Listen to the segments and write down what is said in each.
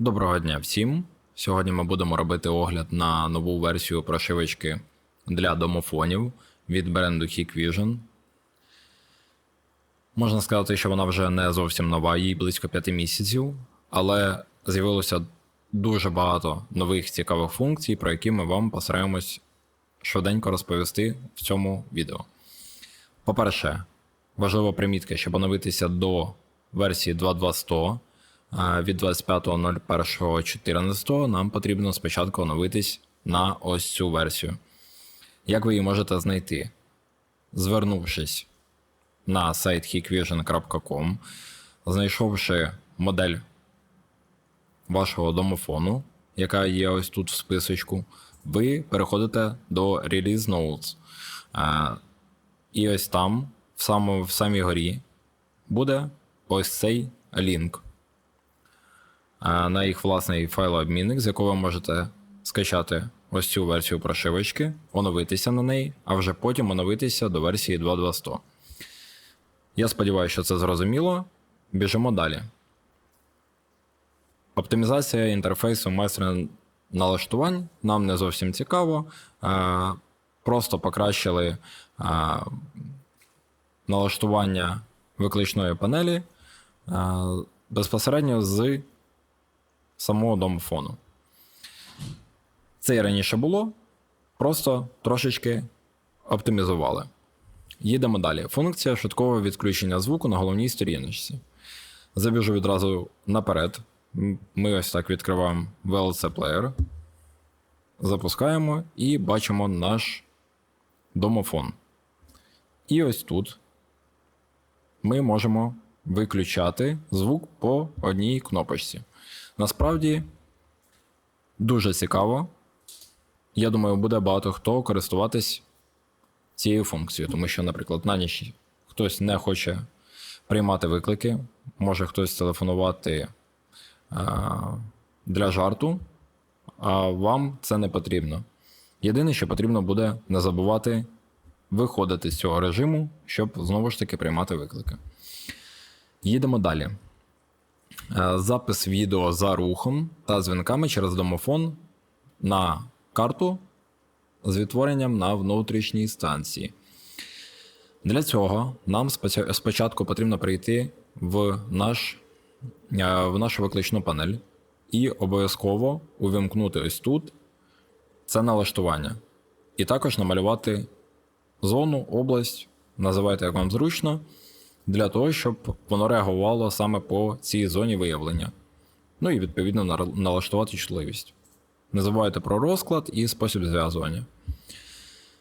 Доброго дня всім. Сьогодні ми будемо робити огляд на нову версію прошивочки для домофонів від бренду Hikvision. Можна сказати, що вона вже не зовсім нова, їй близько 5 місяців, але з'явилося дуже багато нових цікавих функцій, про які ми вам постараємось швиденько розповісти в цьому відео. По-перше, важлива примітка, щоб оновитися до версії 2.2.100 а, від 25.01.14 нам потрібно спочатку оновитись на ось цю версію. Як ви її можете знайти? Звернувшись на сайт hikvision.com, знайшовши модель вашого домофону, яка є ось тут в списочку, ви переходите до Release Notes. І ось там, в, в самій горі, буде ось цей лінк на їх власний файлообмінник, з якого ви можете скачати ось цю версію прошивочки, оновитися на неї, а вже потім оновитися до версії 2.2.100. Я сподіваюся, що це зрозуміло. Біжимо далі. Оптимізація інтерфейсу майстра налаштувань нам не зовсім цікаво. Просто покращили налаштування викличної панелі безпосередньо з самого домофону. Це і раніше було, просто трошечки оптимізували. Їдемо далі. Функція швидкого відключення звуку на головній сторіночці. Забіжу відразу наперед. Ми ось так відкриваємо VLC Player, запускаємо і бачимо наш домофон. І ось тут ми можемо виключати звук по одній кнопочці. Насправді дуже цікаво. Я думаю, буде багато хто користуватись цією функцією, тому що, наприклад, на ніч хтось не хоче приймати виклики, може хтось телефонувати а, для жарту, а вам це не потрібно. Єдине, що потрібно буде не забувати виходити з цього режиму, щоб знову ж таки приймати виклики. Їдемо далі. Е, Запис відео за рухом та дзвінками через домофон на карту з відтворенням на внутрішній станції. Для цього нам спочатку потрібно прийти в, наш, е, в нашу викличну панель і обов'язково увімкнути ось тут це налаштування. І також намалювати зону, область, називайте як вам зручно, для того, щоб воно реагувало саме по цій зоні виявлення. Ну і відповідно налаштувати чутливість. Не забувайте про розклад і спосіб зв'язування.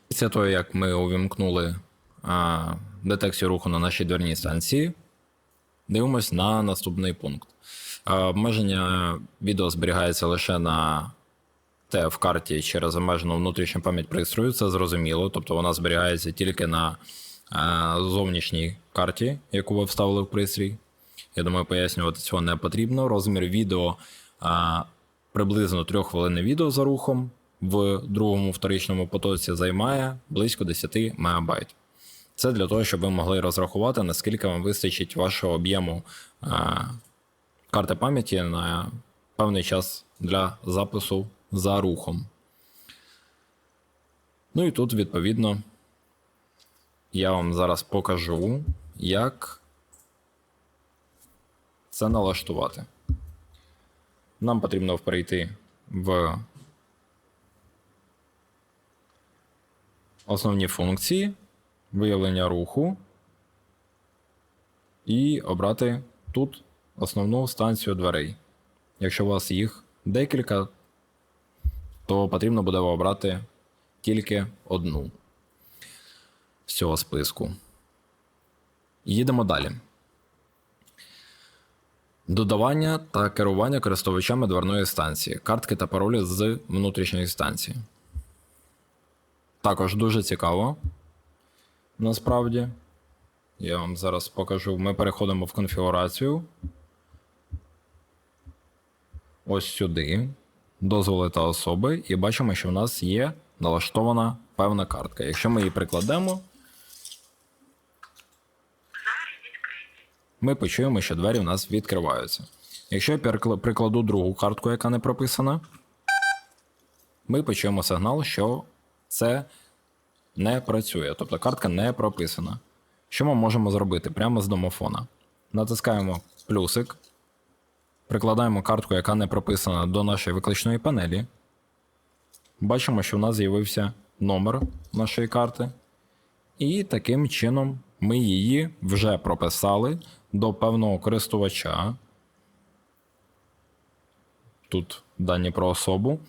Після того, як ми увімкнули а, детекцію руху на нашій дверній станції, дивимось на наступний пункт. А, обмеження відео зберігається лише на те в карті через обмежену внутрішню пам'ять пристрою, це зрозуміло. Тобто вона зберігається тільки на зовнішній карті, яку ви вставили в пристрій. Я думаю, пояснювати цього не потрібно. Розмір відео а, приблизно 3 хвилини відео за рухом в другому вторичному потоці займає близько 10 МБ. Це для того, щоб ви могли розрахувати, наскільки вам вистачить вашого об'єму а, карти пам'яті на певний час для запису за рухом. Ну і тут, відповідно, я вам зараз покажу, як це налаштувати. Нам потрібно перейти в основні функції, виявлення руху і обрати тут основну станцію дверей. Якщо у вас їх декілька, то потрібно буде обрати тільки одну з цього списку. Їдемо далі. Додавання та керування користувачами дверної станції, картки та паролі з внутрішньої станції. Також дуже цікаво. Насправді. Я вам зараз покажу. Ми переходимо в конфігурацію. Ось сюди. Дозволи та особи, і бачимо, що в нас є налаштована певна картка. Якщо ми її прикладемо, ми почуємо, що двері у нас відкриваються. Якщо я прикладу другу картку, яка не прописана, ми почуємо сигнал, що це не працює. Тобто картка не прописана. Що ми можемо зробити прямо з домофона? Натискаємо плюсик, прикладаємо картку, яка не прописана до нашої викличної панелі. Бачимо, що в нас з'явився номер нашої карти. І таким чином ми її вже прописали до певного користувача. Тут дані про особу.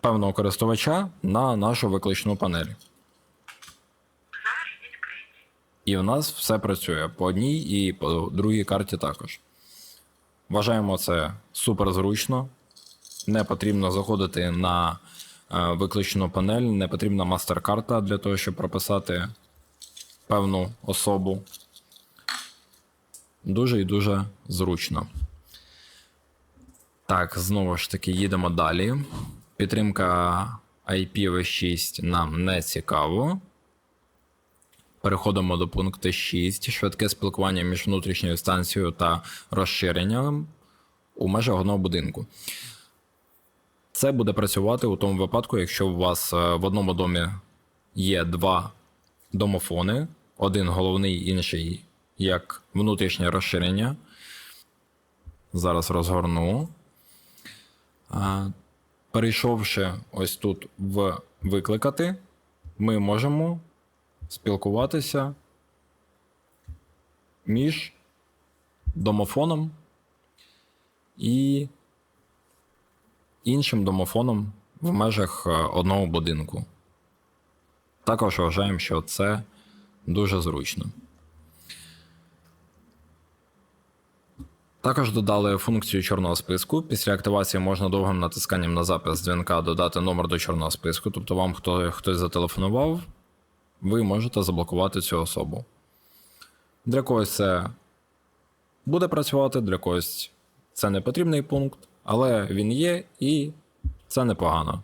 Певного користувача на нашу викличну панель. І в нас все працює по одній і по другій карті також. Вважаємо це супер зручно. Не потрібно заходити на е, викличну панель, не потрібна мастер-карта для того, щоб прописати певну особу. Дуже і дуже зручно. Так, знову ж таки, їдемо далі. Підтримка IPv6 нам не цікаво. Переходимо до пункту 6. Швидке спілкування між внутрішньою станцією та розширенням у межах одного будинку. Це буде працювати у тому випадку, якщо у вас е, в одному домі є два домофони, один головний, інший як внутрішнє розширення. Зараз розгорну. Перейшовши ось тут в викликати, ми можемо спілкуватися між домофоном і іншим домофоном в межах е, одного будинку. Також вважаємо, що це дуже зручно. Також додали функцію чорного списку. Після активації можна довгим натисканням на запис дзвінка додати номер до чорного списку. Тобто вам хто, хтось зателефонував, ви можете заблокувати цю особу. Для когось це буде працювати, для когось це не потрібний пункт, але він є і це непогано.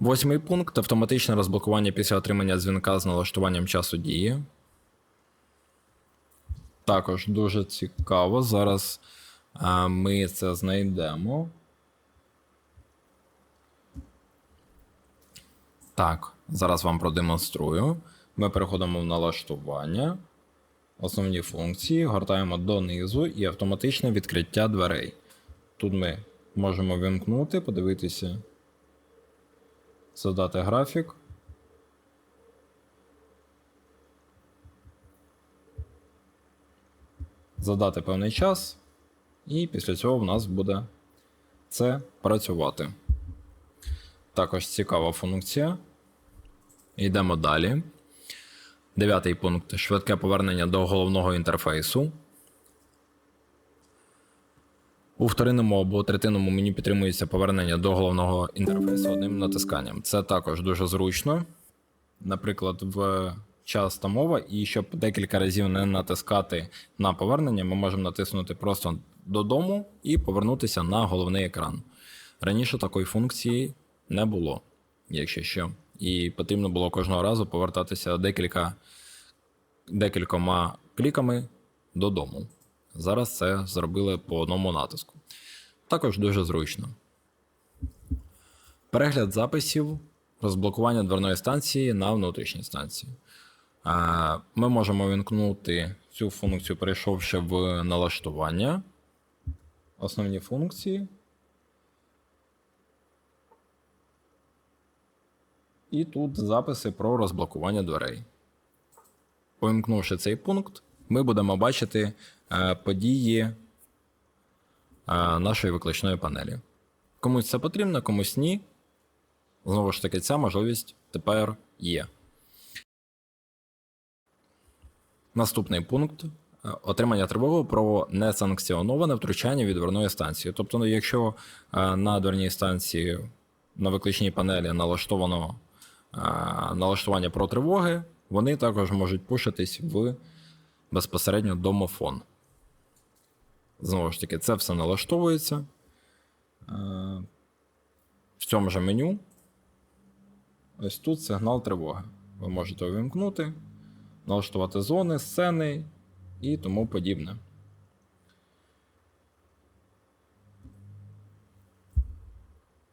Восьмий пункт автоматичне розблокування після отримання дзвінка з налаштуванням часу дії. Також дуже цікаво. Зараз а, ми це знайдемо. Так, зараз вам продемонструю. Ми переходимо в налаштування, основні функції, гортаємо донизу і автоматичне відкриття дверей. Тут ми можемо вимкнути, подивитися, задати графік. Задати певний час, і після цього в нас буде це працювати. Також цікава функція. Йдемо далі. Дев'ятий пункт. Швидке повернення до головного інтерфейсу. У вторинному або третинному меню підтримується повернення до головного інтерфейсу одним натисканням. Це також дуже зручно. Наприклад, в час та мова, і щоб декілька разів не натискати на повернення, ми можемо натиснути просто додому і повернутися на головний екран. Раніше такої функції не було, якщо що. І потрібно було кожного разу повертатися декілька, декількома кліками додому. Зараз це зробили по одному натиску. Також дуже зручно. Перегляд записів, розблокування дверної станції на внутрішній станції. Ми можемо вімкнути цю функцію, перейшовши в налаштування. Основні функції. І тут записи про розблокування дверей. Повімкнувши цей пункт, ми будемо бачити події е, нашої викличної панелі. Комусь це потрібно, комусь ні. Знову ж таки, ця можливість тепер є. Наступний пункт е, отримання тривоги про несанкціоноване втручання від дверної станції. Тобто, ну, якщо е, на дверній станції на викличній панелі налаштовано е, налаштування про тривоги, вони також можуть пушитись в безпосередньо домофон. Знову ж таки, це все налаштовується. Е, В цьому же меню. Ось тут сигнал тривоги. Ви можете увімкнути, налаштувати зони, сцени і тому подібне.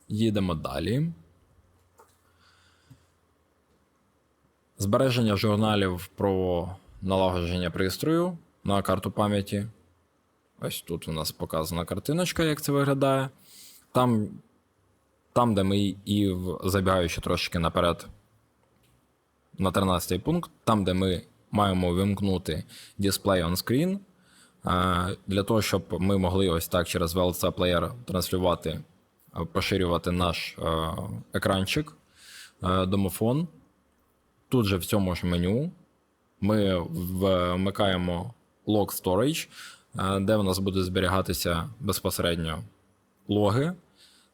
Їдемо далі. Збереження журналів про налагодження пристрою на карту пам'яті. Ось тут у нас показана картиночка, як це виглядає. Там, там де ми і забігаючи трошки наперед на 13 пункт, там, де ми маємо вимкнути Display on Screen, е, для того, щоб ми могли ось так через VLC плеєр транслювати, е, поширювати наш е, екранчик, домофон. Тут же в цьому ж меню ми вмикаємо Log Storage, де в нас буде зберігатися безпосередньо логи.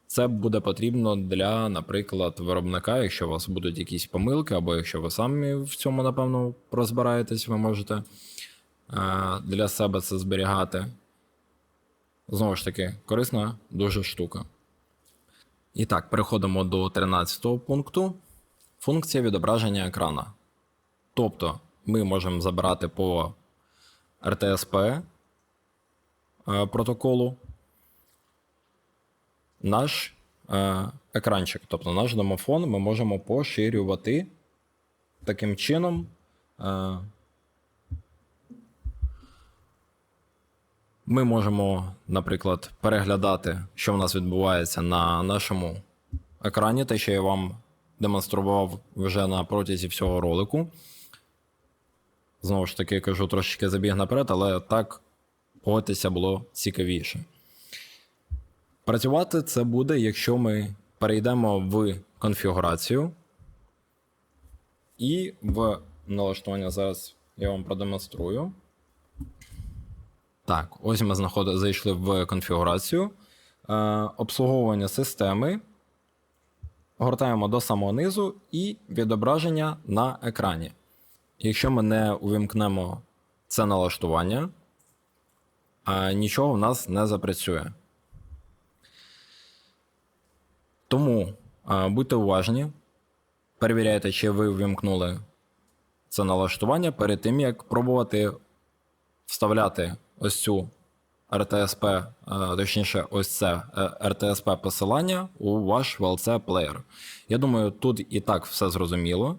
Це буде потрібно для, наприклад, виробника, якщо у вас будуть якісь помилки, або якщо ви самі в цьому, напевно, розбираєтесь, ви можете е, для себе це зберігати. Знову ж таки, корисна дуже штука. І так, переходимо до 13 пункту. Функція відображення екрана. Тобто, ми можемо забирати по е, протоколу наш е, екранчик, тобто наш домофон, ми можемо поширювати таким чином. Е, ми можемо, наприклад, переглядати, що в нас відбувається на нашому екрані, те, що я вам демонстрував вже на протязі всього ролику. Знову ж таки, кажу трошечки забіг наперед, але так погодьтеся було цікавіше. Працювати це буде, якщо ми перейдемо в конфігурацію. І в налаштування зараз я вам продемонструю. Так, ось ми знаходи, зайшли в конфігурацію. Е, обслуговування системи. Гортаємо до самого низу і відображення на екрані. Якщо ми не увімкнемо це налаштування, нічого в нас не запрацює. Тому будьте уважні, перевіряйте, чи ви ввімкнули це налаштування перед тим, як пробувати вставляти ось цю RTSP, а, точніше, ось це е, RTSP посилання у ваш VLC плеєр. Я думаю, тут і так все зрозуміло.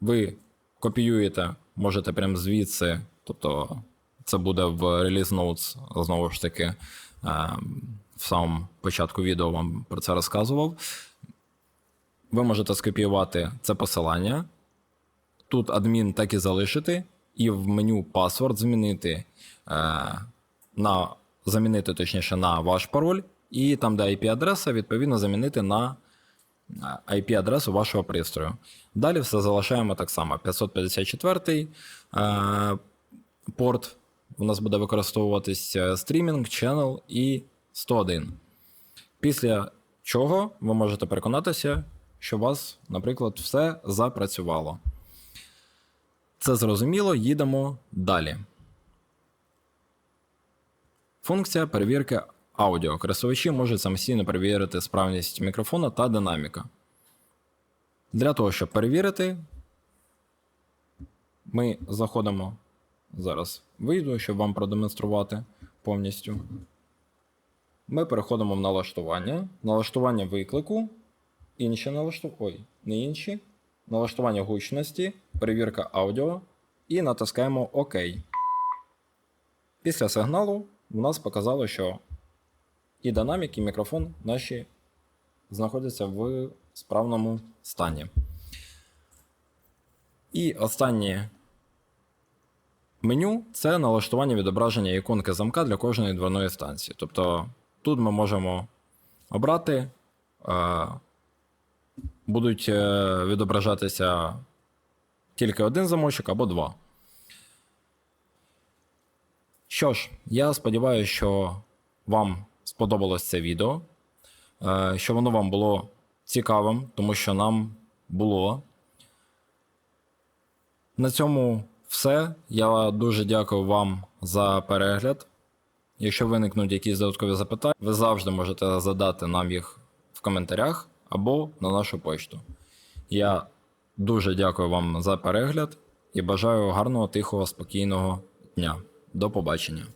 Ви копіюєте, можете прямо звідси, тобто це буде в Release Notes, знову ж таки. е, в самому початку відео вам про це розказував. Ви можете скопіювати це посилання. Тут адмін так і залишити, і в меню паспорт змінити е, на замінити точніше на ваш пароль, і там, де IP-адреса, відповідно, замінити на IP-адресу вашого пристрою. Далі все залишаємо так само. 554 е, порт. У нас буде використовуватись е, стрімінг, channel і 101. Після чого ви можете переконатися, що у вас, наприклад, все запрацювало. Це зрозуміло, їдемо далі. Функція перевірки аудіо. Користувачі можуть самостійно перевірити справність мікрофона та динаміка. Для того, щоб перевірити, ми заходимо. Зараз вийду, щоб вам продемонструвати повністю. Ми переходимо в налаштування. Налаштування виклику. Інші налаштування. Ой, не інші. Налаштування гучності, перевірка аудіо. І натискаємо ОК. Після сигналу в нас показало, що і динамік, і мікрофон наші знаходяться в справному стані. І останнє меню це налаштування відображення іконки замка для кожної дверної станції. Тобто тут ми можемо обрати, е, будуть е, відображатися тільки один замочок або два. Що ж, я сподіваюся, що вам сподобалось це відео, е, що воно вам було цікавим, тому що нам було. На цьому все. Я дуже дякую вам за перегляд. Якщо виникнуть якісь додаткові запитання, ви завжди можете задати нам їх в коментарях або на нашу почту. Я дуже дякую вам за перегляд і бажаю гарного, тихого, спокійного дня. До побачення.